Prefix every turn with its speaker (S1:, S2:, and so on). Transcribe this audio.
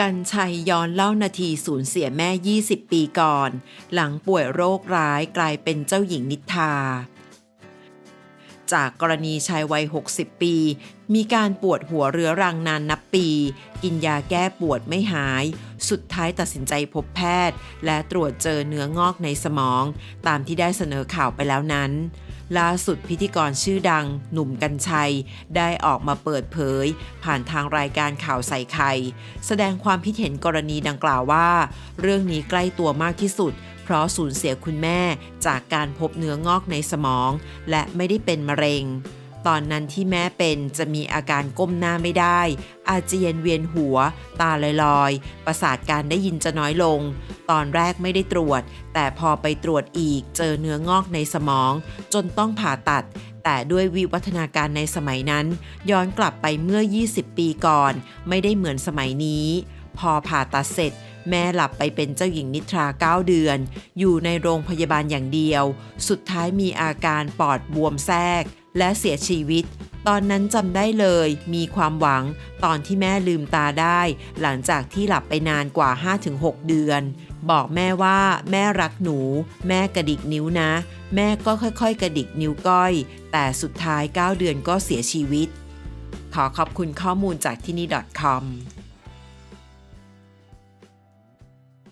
S1: กันชัยย้อนเล่านาทีสูญเสียแม่ 20 ปีก่อน หลังป่วยโรคร้ายกลายเป็นเจ้าหญิงนิทา จากกรณีชายวัย 60 ปี มีการปวดหัวเรื้อรังนานนับปี กินยาแก้ปวดไม่หาย สุดท้ายตัดสินใจพบแพทย์ และตรวจเจอเนื้องอกในสมอง ตามที่ได้เสนอข่าวไปแล้วนั้น ล่าสุดพิธีกรชื่อดัง หนุ่มกัญชัย ได้ออกมาเปิดเผย ผ่านทางรายการข่าวใส่ไข่แสดงความคิดเห็นกรณีดังกล่าวว่า เรื่องนี้ใกล้ตัวมากที่สุด เพราะสูญเสียคุณแม่จากการพบเนื้องอกในสมอง และไม่ได้เป็นมะเร็ง ตอนนั้นที่แม่เป็นจะมีอาการก้มหน้าไม่ได้ อาเจียนเวียนหัว ตาลอยๆ ประสาทการได้ยินจะน้อยลง ตอนแรกไม่ได้ตรวจ แต่พอไปตรวจอีกเจอเนื้องอกในสมอง จนต้องผ่าตัด แต่ด้วยวิวัฒนาการในสมัยนั้น ย้อนกลับไปเมื่อ 20 ปีก่อน ไม่ได้เหมือนสมัยนี้ พอผ่าตัดเสร็จ แม่หลับไปเป็นเจ้าหญิงนิทรา 9 เดือน อยู่ในโรงพยาบาลอย่างเดียว สุดท้ายมีอาการปอดบวมแทรก และเสียชีวิต ตอนนั้นจำได้เลย มีความหวัง ตอนที่แม่ลืมตาได้ หลังจากที่หลับไปนานกว่า 5-6 เดือน บอกแม่ว่า แม่รักหนู แม่กระดิกนิ้วนะ แม่ก็ค่อยๆ กระดิกนิ้วก้อย แต่สุดท้าย 9 เดือนก็เสียชีวิต ขอขอบคุณข้อมูลจากที่นี่ .com